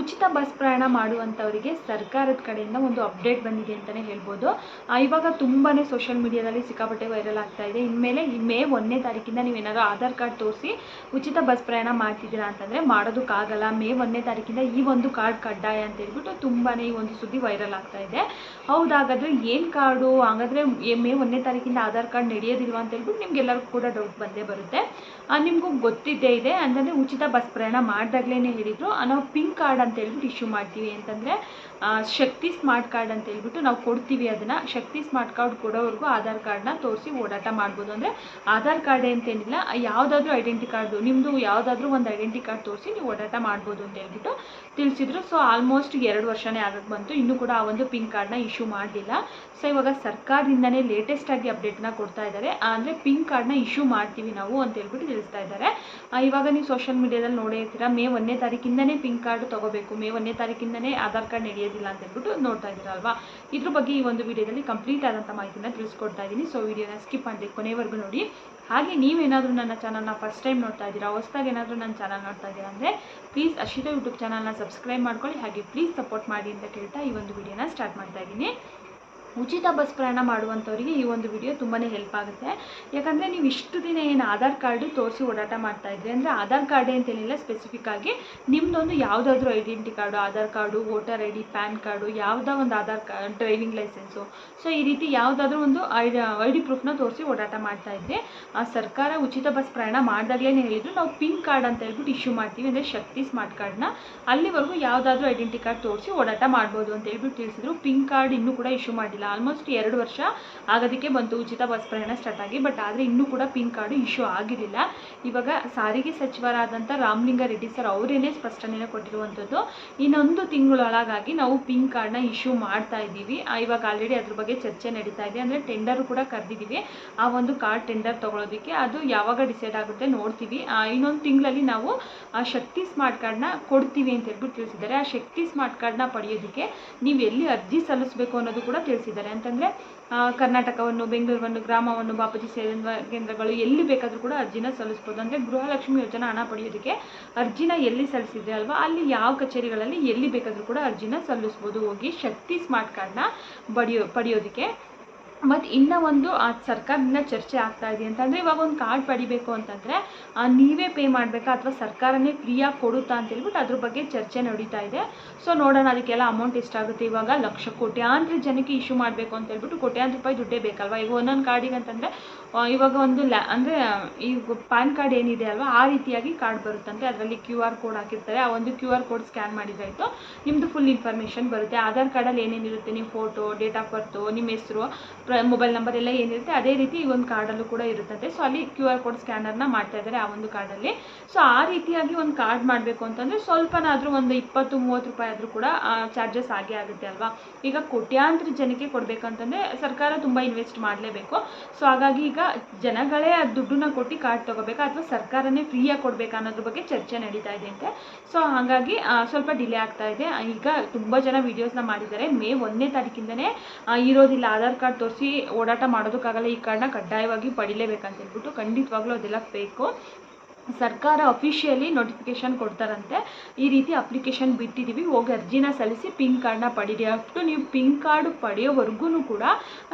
ಉಚಿತ ಬಸ್ ಪ್ರಯಾಣ ಮಾಡುವಂಥವರಿಗೆ ಸರ್ಕಾರದ ಕಡೆಯಿಂದ ಒಂದು ಅಪ್ಡೇಟ್ ಬಂದಿದೆ ಅಂತಲೇ ಹೇಳ್ಬೋದು. ಇವಾಗ ತುಂಬಾ ಸೋಷಿಯಲ್ ಮೀಡಿಯಾದಲ್ಲಿ ಸಿಕ್ಕಾಪಟ್ಟೆ ವೈರಲ್ ಆಗ್ತಾ ಇದೆ. ಇನ್ಮೇಲೆ ಮೇ ಒಂದನೇ ತಾರೀಕಿಂದ ನೀವೇನಾದ್ರು ಆಧಾರ್ ಕಾರ್ಡ್ ತೋರಿಸಿ ಉಚಿತ ಬಸ್ ಪ್ರಯಾಣ ಮಾಡ್ತಿದ್ದೀರಾ ಅಂತಂದರೆ ಮಾಡೋದಕ್ಕಾಗಲ್ಲ ಮೇ ಒಂದನೇ ತಾರೀಕಿಂದ ಈ ಒಂದು ಕಾರ್ಡ್ ಕಡ್ಡಾಯ ಅಂತ ಹೇಳ್ಬಿಟ್ಟು ತುಂಬಾ ಈ ಒಂದು ಸುದ್ದಿ ವೈರಲ್ ಆಗ್ತಾ ಇದೆ. ಹೌದಾಗಾದ್ರೆ ಏನು ಕಾರ್ಡು? ಹಾಗಾದರೆ ಮೇ ಒಂದನೇ ತಾರೀಕಿಂದ ಆಧಾರ್ ಕಾರ್ಡ್ ನಡೆಯೋದಿಲ್ವಾ ಅಂತ ಹೇಳ್ಬಿಟ್ಟು ನಿಮ್ಗೆಲ್ಲರಿಗೂ ಕೂಡ ಡೌಟ್ ಬಂದೇ ಬರುತ್ತೆ. ನಿಮಗೂ ಗೊತ್ತಿದ್ದೇ ಇದೆ. ಅಂತಂದರೆ ಉಚಿತ ಬಸ್ ಪ್ರಯಾಣ ಮಾಡಿದಾಗಲೇ ಹೇಳಿದರು. ನಾವು ಪಿಂಕ್ ಕಾರ್ಡ್ ಅಂತ ಹೇಳ್ಬಿಟ್ಟು ಇಶ್ಯೂ ಮಾಡ್ತೀವಿ ಅಂತಂದರೆ ಶಕ್ತಿ ಸ್ಮಾರ್ಟ್ ಕಾರ್ಡ್ ಅಂತ ಹೇಳ್ಬಿಟ್ಟು ನಾವು ಕೊಡ್ತೀವಿ ಅದನ್ನು. ಶಕ್ತಿ ಸ್ಮಾರ್ಟ್ ಕಾರ್ಡ್ ಕೊಡೋವರೆಗೂ ಆಧಾರ್ ಕಾರ್ಡ್ನ ತೋರಿಸಿ ಓಡಾಟ ಮಾಡ್ಬೋದು. ಅಂದರೆ ಆಧಾರ್ ಕಾರ್ಡ್ ಅಂತೇನಿಲ್ಲ, ಯಾವುದಾದ್ರೂ ಐಡೆಂಟಿ ಕಾರ್ಡು ನಿಮ್ಮದು ಯಾವುದಾದ್ರೂ ಒಂದು ಐಡೆಂಟಿ ಕಾರ್ಡ್ ತೋರಿಸಿ ನೀವು ಓಡಾಟ ಮಾಡ್ಬೋದು ಅಂತ ಹೇಳ್ಬಿಟ್ಟು ತಿಳಿಸಿದ್ರು. ಸೊ ಆಲ್ಮೋಸ್ಟ್ ಎರಡು ವರ್ಷನೇ ಆಗಕ್ಕೆ ಬಂತು. ಇನ್ನೂ ಕೂಡ ಆ ಒಂದು ಪಿನ್ ಕಾರ್ಡ್ನ ಇಶ್ಯೂ ಮಾಡಲಿಲ್ಲ. ಸೊ ಇವಾಗ ಸರ್ಕಾರದಿಂದನೇ ಲೇಟೆಸ್ಟ್ ಆಗಿ ಅಪ್ಡೇಟ್ನ ಕೊಡ್ತಾ ಇದ್ದಾರೆ ಅಂದರೆ ಪಿನ್ ಕಾರ್ಡ್ನ ಇಶ್ಯೂ ಮಾಡ್ತೀವಿ ನಾವು ಅಂತ ಹೇಳ್ಬಿಟ್ಟು ತಿಳಿಸ್ತಾ ಇದ್ದಾರೆ ಇವಾಗ ನೀವು ಸೋಷಿಯಲ್ ಮೀಡಿಯಾದಲ್ಲಿ ನೋಡೇ ಇರ್ತೀರಾ, ಮೇ ಒಂದನೇ ತಾರೀಕಿಂದನೇ ಪಿನ್ ಕಾರ್ಡ್ ತಗೋಬೇಕು ಮೇ ಒಂದನೇ ತಾರೀಕಿಂದನೇ ಆಧಾರ್ ಕಾರ್ಡ್ ನಡೆಯೋದಿಲ್ಲ ಅಂತ ಹೇಳ್ಬಿಟ್ಟು ನೋಡ್ತಾ ಇದ್ದೀರಲ್ವಾ ಇದ್ರ ಬಗ್ಗೆ ಈ ಒಂದು ವಿಡಿಯೋದಲ್ಲಿ ಕಂಪ್ಲೀಟ್ ಆದಂಥ ಮಾಹಿತಿನ ತಿಳಿಸ್ಕೊಡ್ತಾ ಇದ್ದೀನಿ. ಸೊ ವಿಡಿಯೋನ ಸ್ಕಿಪ್ ಮಾಡಿ ಕೊನೆವರೆಗೂ ನೋಡಿ. ಹಾಗೆ ನೀವೇನಾದರೂ ನನ್ನ ಚಾನಲ್ನ ಫಸ್ಟ್ ಟೈಮ್ ನೋಡ್ತಾ ಇದ್ದೀರಾ, ಹೊಸ್ದಾಗಿ ಏನಾದರೂ ನನ್ನ ಚಾನಲ್ ನೋಡ್ತಾ ಇದ್ದೀರಾ ಅಂದರೆ ಪ್ಲೀಸ್ ಅಶಿತಾ ಯೂಟ್ಯೂಬ್ ಚಾನಲ್ನ ಸಬ್ಸ್ಕ್ರೈಬ್ ಮಾಡ್ಕೊಳ್ಳಿ. ಹಾಗೆ ಪ್ಲೀಸ್ ಸಪೋರ್ಟ್ ಮಾಡಿ ಅಂತ ಕೇಳ್ತಾ ಈ ಒಂದು ವಿಡಿಯೋನ ಸ್ಟಾರ್ಟ್ ಮಾಡ್ತಾ ಇದ್ದೀನಿ. ಉಚಿತ ಬಸ್ ಪ್ರಯಾಣ ಮಾಡುವಂಥವರಿಗೆ ಈ ಒಂದು ವಿಡಿಯೋ ತುಂಬಾ ಹೆಲ್ಪ್ ಆಗುತ್ತೆ. ಯಾಕಂದರೆ ನೀವು ಇಷ್ಟು ದಿನ ಏನು ಆಧಾರ್ ಕಾರ್ಡು ತೋರಿಸಿ ಓಡಾಟ ಮಾಡ್ತಾ ಇದ್ರಿ ಅಂದರೆ ಆಧಾರ್ ಕಾರ್ಡೇ ಅಂತೇನಿಲ್ಲ ಸ್ಪೆಸಿಫಿಕ್ ಆಗಿ ನಿಮ್ಮದೊಂದು ಯಾವುದಾದ್ರೂ identity card Aadhaar card voter I D PAN card ಯಾವುದೋ ಒಂದು Aadhaar card driving licence so ಈ ರೀತಿ ಯಾವುದಾದ್ರೂ ಒಂದು ಐ ಐ ಡಿ ಪ್ರೂಫ್ನ ತೋರಿಸಿ ಓಡಾಟ ಮಾಡ್ತಾ ಇದ್ರಿ. ಆ ಸರ್ಕಾರ ಉಚಿತ ಬಸ್ ಪ್ರಯಾಣ ಮಾಡಿದಾಗಲೇ ಹೇಳಿದ್ರು, ನಾವು ಪಿಂಕ್ ಕಾರ್ಡ್ ಅಂತ ಹೇಳ್ಬಿಟ್ಟು ಇಶ್ಯೂ ಮಾಡ್ತೀವಿ ಅಂದರೆ ಶಕ್ತಿ ಸ್ಮಾರ್ಟ್ ಕಾರ್ಡ್ನ ಅಲ್ಲಿವರೆಗೂ ಯಾವುದಾದ್ರೂ ಐಡೆಂಟಿ ಕಾರ್ಡ್ ತೋರಿಸಿ ಓಡಾಟ ಮಾಡ್ಬೋದು ಅಂತ ಹೇಳ್ಬಿಟ್ಟು ತಿಳಿಸಿದ್ರು. ಪಿಂಕ್ ಕಾರ್ಡ್ ಇನ್ನೂ ಕೂಡ ಇಶ್ಯೂ ಮಾಡಿಲ್ಲ. ಆಲ್ಮೋಸ್ಟ್ ಎರಡು ವರ್ಷ ಆಗೋದಕ್ಕೆ ಬಂತು. ಉಚಿತ ಬಸ್ ಪ್ರಯಾಣ ಸ್ಟಾರ್ಟ್ ಆಗಿ ಬಟ್ ಆದರೆ ಇನ್ನೂ ಕೂಡ ಪಿಂಕ್ ಕಾರ್ಡು ಇಶ್ಯೂ ಆಗಿರಲಿಲ್ಲ. ಇವಾಗ ಸಾರಿಗೆ ಸಚಿವರಾದಂಥ ರಾಮಲಿಂಗ ರೆಡ್ಡಿ ಸರ್ ಅವರೇನೇ ಸ್ಪಷ್ಟನೆಯನ್ನು ಕೊಟ್ಟಿರುವಂಥದ್ದು ಇನ್ನೊಂದು ತಿಂಗಳೊಳಗಾಗಿ ನಾವು ಪಿಂಕ್ ಕಾರ್ಡ್ನ ಇಶ್ಯೂ ಮಾಡ್ತಾ ಇದ್ದೀವಿ. ಇವಾಗ ಆಲ್ರೆಡಿ ಅದ್ರ ಬಗ್ಗೆ ಚರ್ಚೆ ನಡೀತಾ ಇದೆ. ಅಂದರೆ ಟೆಂಡರ್ ಕೂಡ ಕರೆದಿದ್ದೀವಿ. ಆ ಒಂದು ಕಾರ್ಡ್ ಟೆಂಡರ್ ತೊಗೊಳೋದಕ್ಕೆ ಅದು ಯಾವಾಗ ಡಿಸೈಡ್ ಆಗುತ್ತೆ ನೋಡ್ತೀವಿ. ಇನ್ನೊಂದು ತಿಂಗಳಲ್ಲಿ ನಾವು ಆ ಶಕ್ತಿ ಸ್ಮಾರ್ಟ್ ಕಾರ್ಡ್ನ ಕೊಡ್ತೀವಿ ಅಂತ ಹೇಳ್ಬಿಟ್ಟು ತಿಳಿಸಿದ್ದಾರೆ. ಆ ಶಕ್ತಿ ಸ್ಮಾರ್ಟ್ ಕಾರ್ಡ್ನ ಪಡೆಯೋದಕ್ಕೆ ನೀವು ಎಲ್ಲಿ ಅರ್ಜಿ ಸಲ್ಲಿಸಬೇಕು ಅನ್ನೋದು ಕೂಡ ತಿಳಿಸಿದ್ದಾರೆ. ಅಂತಂದರೆ ಕರ್ನಾಟಕವನ್ನು, ಬೆಂಗಳೂರನ್ನು, ಗ್ರಾಮವನ್ನು ಬಾಪೂಜಿ ಸೇವಾ ಕೇಂದ್ರಗಳು ಎಲ್ಲಿ ಬೇಕಾದರೂ ಕೂಡ ಅರ್ಜಿನ ಸಲ್ಲಿಸ್ಬೋದು. ಅಂದರೆ ಗೃಹಲಕ್ಷ್ಮಿ ಯೋಜನಾ ಹಣ ಪಡೆಯೋದಕ್ಕೆ ಅರ್ಜಿನ ಎಲ್ಲಿ ಸಲ್ಲಿಸಿದ್ರೆ ಅಲ್ವಾ, ಅಲ್ಲಿ ಯಾವ ಕಚೇರಿಗಳಲ್ಲಿ ಎಲ್ಲಿ ಬೇಕಾದರೂ ಕೂಡ ಅರ್ಜಿನ ಸಲ್ಲಿಸ್ಬೋದು. ಹೋಗಿ ಶಕ್ತಿ ಸ್ಮಾರ್ಟ್ ಕಾರ್ಡ್ನ ಪಡೆಯೋ, ಪಡೆಯೋದಕ್ಕೆ ಮತ್ತು ಇನ್ನೂ ಒಂದು ಆ ಸರ್ಕಾರದಿಂದ ಚರ್ಚೆ ಆಗ್ತಾ ಇದೆ ಅಂತಂದರೆ ಇವಾಗ ಒಂದು ಕಾರ್ಡ್ ಪಡಿಬೇಕು ಅಂತಂದರೆ ನೀವೇ ಪೇ ಮಾಡಬೇಕಾ ಅಥವಾ ಸರ್ಕಾರನೇ ಫ್ರೀಯಾಗಿ ಕೊಡುತ್ತಾ ಅಂತ ಹೇಳ್ಬಿಟ್ಟು ಅದ್ರ ಬಗ್ಗೆ ಚರ್ಚೆ ನಡೀತಾ ಇದೆ. ಸೊ ನೋಡೋಣ ಅದಕ್ಕೆಲ್ಲ ಅಮೌಂಟ್ ಎಷ್ಟಾಗುತ್ತೆ ಇವಾಗ ಲಕ್ಷ ಕೋಟ್ಯಾಂತರ ಜನಕ್ಕೆ ಇಶ್ಯೂ ಮಾಡಬೇಕು ಅಂತ ಹೇಳ್ಬಿಟ್ಟು ಕೋಟ್ಯಾಂತರ ರೂಪಾಯಿ ದುಡ್ಡೇ ಬೇಕಲ್ವಾ? ಈಗ ಒಂದೊಂದು ಕಾರ್ಡಿಗೆ ಅಂತಂದರೆ ಇವಾಗ ಒಂದು ಲ್ಯಾ ಅಂದರೆ, ಈಗ ಪ್ಯಾನ್ ಕಾರ್ಡ್ ಏನಿದೆ ಅಲ್ವಾ? ಆ ರೀತಿಯಾಗಿ ಕಾರ್ಡ್ ಬರುತ್ತಂತೆ ಅದರಲ್ಲಿ ಕ್ಯೂ ಆರ್ ಕೋಡ್ ಹಾಕಿರ್ತಾರೆ. ಆ ಒಂದು ಕ್ಯೂ ಆರ್ ಕೋಡ್ ಸ್ಕ್ಯಾನ್ ಮಾಡಿದಾಯಿತು. ನಿಮ್ಮದು ಫುಲ್ ಇನ್ಫಾರ್ಮೇಷನ್ ಬರುತ್ತೆ. ಆಧಾರ್ ಕಾರ್ಡಲ್ಲಿ ಏನೇನಿರುತ್ತೆ? ನಿಮ್ಮ ಫೋಟೋ ಡೇಟ್ ಆಫ್ ಬರ್ತು ನಿಮ್ಮ ಹೆಸರು ಪ್ರ ಮೊಬೈಲ್ ನಂಬರ್ ಎಲ್ಲ ಏನಿರುತ್ತೆ, ಅದೇ ರೀತಿ ಈ ಒಂದು ಕಾರ್ಡಲ್ಲೂ ಕೂಡ ಇರುತ್ತದೆ. ಸೊ ಅಲ್ಲಿ ಕ್ಯೂ ಆರ್ ಕೋಡ್ ಸ್ಕ್ಯಾನರ್ನ ಮಾಡ್ತಾ ಇದ್ದಾರೆ ಆ ಒಂದು ಕಾರ್ಡಲ್ಲಿ ಸೊ ಆ ರೀತಿಯಾಗಿ ಒಂದು ಕಾರ್ಡ್ ಮಾಡಬೇಕು ಅಂತಂದರೆ ಸ್ವಲ್ಪನಾದರೂ ಒಂದು ಇಪ್ಪತ್ತು, ಮೂವತ್ತು ರೂಪಾಯಿ ಆದರೂ ಕೂಡ ಚಾರ್ಜಸ್ ಆಗೇ ಆಗುತ್ತೆ ಅಲ್ವಾ? ಈಗ ಕೋಟ್ಯಾಂತರ ಜನಕ್ಕೆ ಕೊಡಬೇಕಂತಂದರೆ ಸರ್ಕಾರ ತುಂಬ ಇನ್ವೆಸ್ಟ್ ಮಾಡಲೇಬೇಕು. ಸೊ ಹಾಗಾಗಿ ಈಗ ಜನಗಳೇ ಆ ದುಡ್ಡನ್ನ ಕೊಟ್ಟು ಕಾರ್ಡ್ ತೊಗೋಬೇಕಾ ಅಥವಾ ಸರ್ಕಾರನೇ ಫ್ರೀಯಾಗಿ ಕೊಡಬೇಕಾ ಅನ್ನೋದ್ರ ಬಗ್ಗೆ ಚರ್ಚೆ ನಡೀತಾ ಇದೆ ಅಂತೆ. ಸೊ ಹಾಗಾಗಿ ಸ್ವಲ್ಪ ಡಿಲೇ ಆಗ್ತಾ ಇದೆ. ಈಗ ತುಂಬ ಜನ ವೀಡಿಯೋಸ್ನ ಮಾಡಿದ್ದಾರೆ. ಮೇ ಒಂದನೇ ತಾರೀಕಿಂದನೇ ಇರೋದಿಲ್ಲ, ಆಧಾರ್ ಕಾರ್ಡ್ ತೋರಿಸಿ ಓಡಾಟ ಮಾಡೋದಕ್ಕಾಗಲ್ಲ. ಈ ಕಾರಣ ಕಡ್ಡಾಯವಾಗಿ ಪಡಿಲೇಬೇಕಂತ ಹೇಳ್ಬಿಟ್ಟು ಖಂಡಿತವಾಗ್ಲೂ ಅದೆಲ್ಲ ಬೇಕು. ಸರ್ಕಾರ ಅಫಿಷಿಯಲಿ ನೋಟಿಫಿಕೇಶನ್ ಕೊಡ್ತಾರಂತೆ. ಈ ರೀತಿ ಅಪ್ಲಿಕೇಶನ್ ಬಿಟ್ಟಿದ್ದೀವಿ ಹೋಗಿ ಅರ್ಜಿನ ಸಲ್ಲಿಸಿ ಪಿಂಕ್ ಕಾರ್ಡ್ನ ಪಡೀರಿ. ಅಷ್ಟು ನೀವು ಪಿಂಕ್ ಕಾರ್ಡ್ ಪಡೆಯೋವರೆಗೂ ಕೂಡ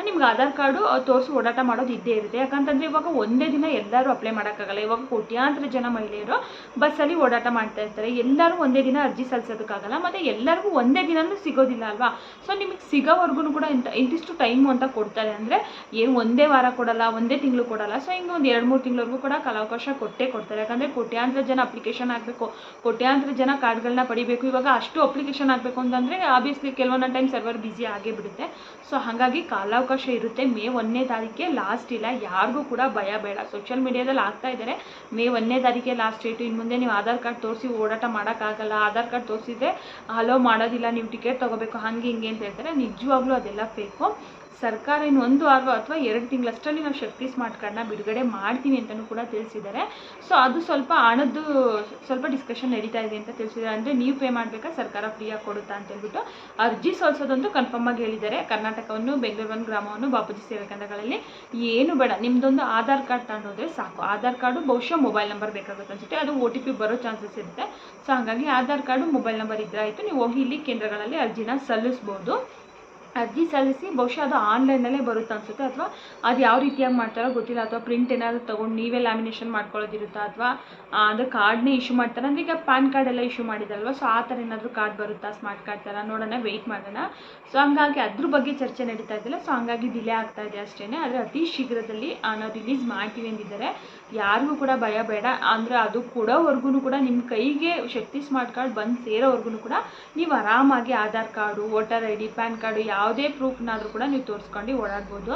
ನಿಮ್ಗೆ ಆಧಾರ್ ಕಾರ್ಡು ತೋರಿಸಿ ಓಡಾಟ ಮಾಡೋದು ಇದ್ದೇ ಇರುತ್ತೆ. ಯಾಕಂತಂದರೆ ಇವಾಗ ಒಂದೇ ದಿನ ಎಲ್ಲರೂ ಅಪ್ಲೈ ಮಾಡೋಕ್ಕಾಗಲ್ಲ. ಇವಾಗ ಕೋಟ್ಯಾಂತರ ಜನ ಮಹಿಳೆಯರು ಬಸ್ಸಲ್ಲಿ ಓಡಾಟ ಮಾಡ್ತಾ ಇರ್ತಾರೆ. ಎಲ್ಲರೂ ಒಂದೇ ದಿನ ಅರ್ಜಿ ಸಲ್ಲಿಸೋದಕ್ಕಾಗಲ್ಲ. ಮತ್ತು ಎಲ್ಲರಿಗೂ ಒಂದೇ ದಿನನೂ ಸಿಗೋದಿಲ್ಲ ಅಲ್ವಾ? ಸೊ ನಿಮಗೆ ಸಿಗೋವರೆಗೂ ಕೂಡ ಇಂಥ ಇಂತಿಷ್ಟು ಟೈಮು ಅಂತ ಕೊಡ್ತಾರೆ ಅಂದರೆ ಏನು ಒಂದೇ ವಾರ ಕೊಡಲ್ಲ, ಒಂದೇ ತಿಂಗಳು ಕೊಡಲ್ಲ. ಸೊ ಹಿಂಗೆ ಒಂದು ಎರಡು ಮೂರು ತಿಂಗಳವರೆಗೂ ಕೂಡ ಕಾಲಾವಕಾಶ ಕೊಟ್ಟೇ ಕೊಡ್ತಾರೆ. ಯಾಕಂದರೆ ಕೋಟ್ಯಾಂತರ ಜನ ಅಪ್ಲಿಕೇಶನ್ ಆಗಬೇಕು, ಕೋಟ್ಯಾಂತರ ಜನ ಕಾರ್ಡ್ಗಳನ್ನ ಪಡಿಬೇಕು. ಇವಾಗ ಅಷ್ಟು ಅಪ್ಲಿಕೇಶನ್ ಆಗಬೇಕು ಅಂತಂದರೆ ಆಬ್ವಿಯಸ್ಲಿ ಕೆಲವೊಂದೊಂದು ಟೈಮ್ ಸರ್ವರ್ ಬ್ಯುಸಿ ಆಗೇ ಬಿಡುತ್ತೆ. ಸೊ ಹಾಗಾಗಿ ಕಾಲಾವಕಾಶ ಇರುತ್ತೆ. ಮೇ ಒಂದನೇ ತಾರೀಕೆ ಲಾಸ್ಟ್ ಇಲ್ಲ. ಯಾರಿಗೂ ಕೂಡ ಭಯ ಬೇಡ. ಸೋಷಿಯಲ್ ಮೀಡಿಯಾದಲ್ಲಿ ಆಗ್ತಾ ಇದ್ದಾರೆ. ಮೇ ಒಂದನೇ ತಾರೀಕೆ ಲಾಸ್ಟ್ ಡೇಟು ಇನ್ನು ಮುಂದೆ ನೀವು ಆಧಾರ್ ಕಾರ್ಡ್ ತೋರಿಸಿ ಓಡಾಟ ಮಾಡೋಕ್ಕಾಗಲ್ಲ. ಆಧಾರ್ ಕಾರ್ಡ್ ತೋರಿಸಿದ್ರೆ ಅಲೋ ಮಾಡೋದಿಲ್ಲ. ನೀವು ಟಿಕೆಟ್ ತೊಗೋಬೇಕು. ಹಂಗೆ ಹಿಂಗೆ ಅಂತ ಹೇಳ್ತಾರೆ. ನಿಜವಾಗ್ಲೂ ಅದೆಲ್ಲ ಫೇಕು ಸರ್ಕಾರ ಇನ್ನು ಒಂದು ವಾರ ಅಥವಾ ಎರಡು ತಿಂಗಳಷ್ಟರಲ್ಲಿ ನಾವು ಶಕ್ತಿ ಸ್ಮಾರ್ಟ್ ಕಾರ್ಡ್ನ ಬಿಡುಗಡೆ ಮಾಡ್ತೀವಿ ಅಂತಲೂ ಕೂಡ ತಿಳಿಸಿದ್ದಾರೆ. ಸೊ ಅದು ಸ್ವಲ್ಪ ಹಣದ್ದು ಸ್ವಲ್ಪ ಡಿಸ್ಕಷನ್ ನಡೀತಾ ಇದೆ ಅಂತ ತಿಳಿಸಿದ್ದಾರೆ. ಅಂದರೆ ನೀವು ಪೇ ಮಾಡಬೇಕಾ, ಸರ್ಕಾರ ಫ್ರೀಯಾಗಿ ಕೊಡುತ್ತಾ ಅಂತ ಹೇಳ್ಬಿಟ್ಟು ಅರ್ಜಿ ಸಲ್ಲಿಸೋದಂತೂ ಕನ್ಫರ್ಮ್ ಆಗಿ ಹೇಳಿದ್ದಾರೆ. ಕರ್ನಾಟಕವನ್ನು ಬೆಂಗಳೂರು ಒಂದು ಗ್ರಾಮವನ್ನು ಬಾಪೂಜಿ ಸೇವಾ ಕೇಂದ್ರಗಳಲ್ಲಿ ಏನು ಬೇಡ. ನಿಮ್ಮದೊಂದು ಆಧಾರ್ ಕಾರ್ಡ್ ತಗೊಂಡೋದ್ರೆ ಸಾಕು. ಆಧಾರ್ ಕಾರ್ಡು ಬಹುಶಃ ಮೊಬೈಲ್ ನಂಬರ್ ಬೇಕಾಗುತ್ತೆ ಅನ್ಸುತ್ತೆ. ಅದು ಒ ಟಿ ಪಿ ಬರೋ ಚಾನ್ಸಸ್ ಇರುತ್ತೆ. ಸೊ ಹಾಗಾಗಿ ಆಧಾರ್ ಕಾರ್ಡು ಮೊಬೈಲ್ ನಂಬರ್ ಇದ್ದರೆ ಆಯಿತು. ನೀವು ಹೋಗಿ ಇಲ್ಲಿ ಕೇಂದ್ರಗಳಲ್ಲಿ ಅರ್ಜಿನ ಸಲ್ಲಿಸ್ಬೋದು. ಅರ್ಜಿ ಸಲ್ಲಿಸಿ, ಬಹುಶಃ ಅದು ಆನ್ಲೈನಲ್ಲೇ ಬರುತ್ತೆ ಅನಿಸುತ್ತೆ ಅಥವಾ ಅದು ಯಾವ ರೀತಿಯಾಗಿ ಮಾಡ್ತಾರೋ ಗೊತ್ತಿಲ್ಲ ಅಥವಾ ಪ್ರಿಂಟ್ ಏನಾದರೂ ತೊಗೊಂಡು ನೀವೇ ಲ್ಯಾಮಿನೇಷನ್ ಮಾಡ್ಕೊಳ್ಳೋದಿರುತ್ತಾ ಅಥವಾ ಅದು ಕಾರ್ಡ್ನೇ ಇಶ್ಯೂ ಮಾಡ್ತಾರೆ? ಅಂದರೆ ಈಗ ಪ್ಯಾನ್ ಕಾರ್ಡ್ ಎಲ್ಲ ಇಶ್ಯೂ ಮಾಡಿದಾರಲ್ವ ಸೊ ಆ ಥರ ಏನಾದರೂ ಕಾರ್ಡ್ ಬರುತ್ತಾ? ಸ್ಮಾರ್ಟ್ ಕಾರ್ಡ್ ಥರ? ನೋಡೋಣ ವೆಯ್ಟ್ ಮಾಡೋಣ. ಸೊ ಹಂಗಾಗಿ ಅದ್ರ ಬಗ್ಗೆ ಚರ್ಚೆ ನಡೀತಾ ಇದ್ದಿಲ್ಲ. ಸೊ ಹಂಗಾಗಿ ಡಿಲೇ ಆಗ್ತಾ ಇದೆ ಅಷ್ಟೇ ಆದರೆ ಅತಿ ಶೀಘ್ರದಲ್ಲಿ ನಾವು ರಿಲೀಸ್ ಮಾಡ್ತೀವಿ ಅಂದಿದ್ದಾರೆ ಯಾರಿಗೂ ಕೂಡ ಭಯ ಬೇಡ. ಅಂದರೆ ಅದು ಕೊಡೋವರೆಗೂ ಕೂಡ ನಿಮ್ಮ ಕೈಗೆ ಶಕ್ತಿ ಸ್ಮಾರ್ಟ್ ಕಾರ್ಡ್ ಬಂದು ಸೇರೋವರೆಗೂ ಕೂಡ ನೀವು ಆರಾಮಾಗಿ Aadhaar card voter I D PAN card ಯಾವುದೇ ಪ್ರೂಫ್ನಾದರೂ ಕೂಡ ನೀವು ತೋರಿಸ್ಕೊಂಡು ಓಡಾಡ್ಬೋದು.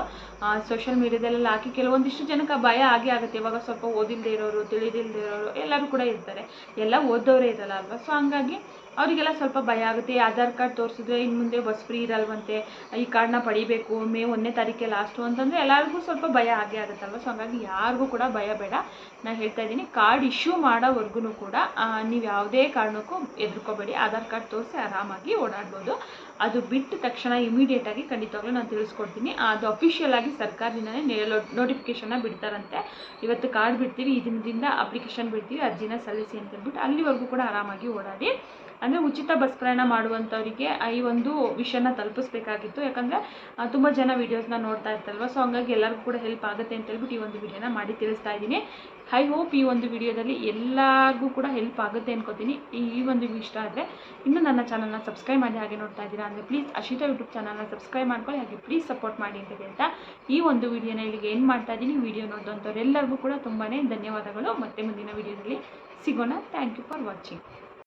ಸೋಷಿಯಲ್ ಮೀಡಿಯಾದಲ್ಲೆಲ್ಲ ಹಾಕಿ ಕೆಲವೊಂದಿಷ್ಟು ಜನಕ್ಕೆ ಭಯ ಆಗೇ ಆಗುತ್ತೆ. ಇವಾಗ ಸ್ವಲ್ಪ ಓದಿಲ್ಲದೆ ಇರೋರು ತಿಳಿದಿಲ್ಲದೆ ಇರೋರು ಎಲ್ಲರೂ ಕೂಡ ಇರ್ತಾರೆ. ಎಲ್ಲ ಓದೋರೇ ಇರಲ್ಲ ಅಲ್ವಾ? ಸೊ ಹಂಗಾಗಿ ಅವರಿಗೆಲ್ಲ ಸ್ವಲ್ಪ ಭಯ ಆಗುತ್ತೆ. ಆಧಾರ್ ಕಾರ್ಡ್ ತೋರಿಸಿದ್ರೆ ಇನ್ನು ಮುಂದೆ ಬಸ್ ಫ್ರೀ ಇರಲ್ವಂತೆ. ಈ ಕಾರ್ಡ್ನ ಪಡಿಬೇಕು. ಮೇ ಒಂದನೇ ತಾರೀಕೆ ಲಾಸ್ಟು ಅಂತಂದರೆ ಎಲ್ಲರಿಗೂ ಸ್ವಲ್ಪ ಭಯ ಆಗೇ ಆಗುತ್ತಲ್ವ ಸೊ ಹಂಗಾಗಿ ಯಾರಿಗೂ ಕೂಡ ಭಯ ಬೇಡ. ನಾನು ಹೇಳ್ತಾ ಇದ್ದೀನಿ, ಕಾರ್ಡ್ ಇಶ್ಯೂ ಮಾಡೋವರೆಗೂ ಕೂಡ ನೀವು ಯಾವುದೇ ಕಾರಣಕ್ಕೂ ಹೆದರ್ಕೋಬೇಡಿ. ಆಧಾರ್ ಕಾರ್ಡ್ ತೋರಿಸಿ ಆರಾಮಾಗಿ ಓಡಾಡ್ಬೋದು. ಅದು ಬಿಟ್ಟ ತಕ್ಷಣ ಇಮಿಡಿಯೇಟಾಗಿ ಖಂಡಿತವಾಗ್ಲೂ ನಾನು ತಿಳಿಸ್ಕೊಡ್ತೀನಿ. ಅದು ಅಫಿಷಿಯಲ್ ಆಗಿ ಸರ್ಕಾರದಿಂದನೇ ನೋಟಿಫಿಕೇಶನ್ನ ಬಿಡ್ತಾರಂತೆ. ಇವತ್ತು ಕಾರ್ಡ್ ಬಿಡ್ತೀವಿ ಈ ದಿನದಿಂದ ಅಪ್ಲಿಕೇಶನ್ ಬಿಡ್ತೀವಿ ಅರ್ಜಿನ ಸಲ್ಲಿಸಿ ಅಂತ ಹೇಳ್ಬಿಟ್ಟು ಅಲ್ಲಿವರೆಗೂ ಕೂಡ ಆರಾಮಾಗಿ ಓಡಾಡಿ ಅಂದರೆ ಉಚಿತ ಬಸ್ ಪ್ರಯಾಣ ಮಾಡುವಂಥವರಿಗೆ ಈ ಒಂದು ವಿಷಯನ ತಲುಪಿಸ್ಬೇಕಾಗಿತ್ತು. ಯಾಕಂದರೆ ತುಂಬ ಜನ ವೀಡಿಯೋಸ್ನ ನೋಡ್ತಾ ಇರ್ತಲ್ವ ಸೊ ಹಂಗಾಗಿ ಎಲ್ಲರಿಗೂ ಕೂಡ ಹೆಲ್ಪ್ ಆಗುತ್ತೆ ಅಂತ ಹೇಳ್ಬಿಟ್ಟು ಈ ಒಂದು ವಿಡಿಯೋನ ಮಾಡಿ ತಿಳಿಸ್ತಾ ಇದ್ದೀನಿ. ಐ ಹೋಪ್ ಈ ಒಂದು ವಿಡಿಯೋದಲ್ಲಿ ಎಲ್ಲರಿಗೂ ಕೂಡ ಹೆಲ್ಪ್ ಆಗುತ್ತೆ ಅನ್ಕೋತೀನಿ. ಈ ಒಂದು ಇಷ್ಟ ಆದರೆ ಇನ್ನು ನನ್ನ ಚಾನಲ್ನ ಸಬ್ಸ್ಕ್ರೈಬ್ ಮಾಡಿ ಹಾಗೆ ನೋಡ್ತಾ ಇದ್ದೀರಾ ಅಂದರೆ ಪ್ಲೀಸ್ ಅಶಿತಾ ಯೂಟ್ಯೂಬ್ ಚಾನಲ್ನ ಸಬ್ಸ್ಕ್ರೈಬ್ ಮಾಡ್ಕೊಳ್ಳಿ, ಹಾಗೆ ಪ್ಲೀಸ್ ಸಪೋರ್ಟ್ ಮಾಡಿ ಅಂತ ಹೇಳ್ತಾ ಈ ಒಂದು ವಿಡಿಯೋನ ಇಲ್ಲಿಗೆ ಏನು ಮಾಡ್ತಾ ಇದ್ದೀನಿ. ವಿಡಿಯೋ ನೋಡಿದಂಥವ್ರೆಲ್ಲರಿಗೂ ಕೂಡ ತುಂಬಾ ಧನ್ಯವಾದಗಳು. ಮತ್ತೆ ಮುಂದಿನ ವಿಡಿಯೋದಲ್ಲಿ ಸಿಗೋಣ. Thank you for watching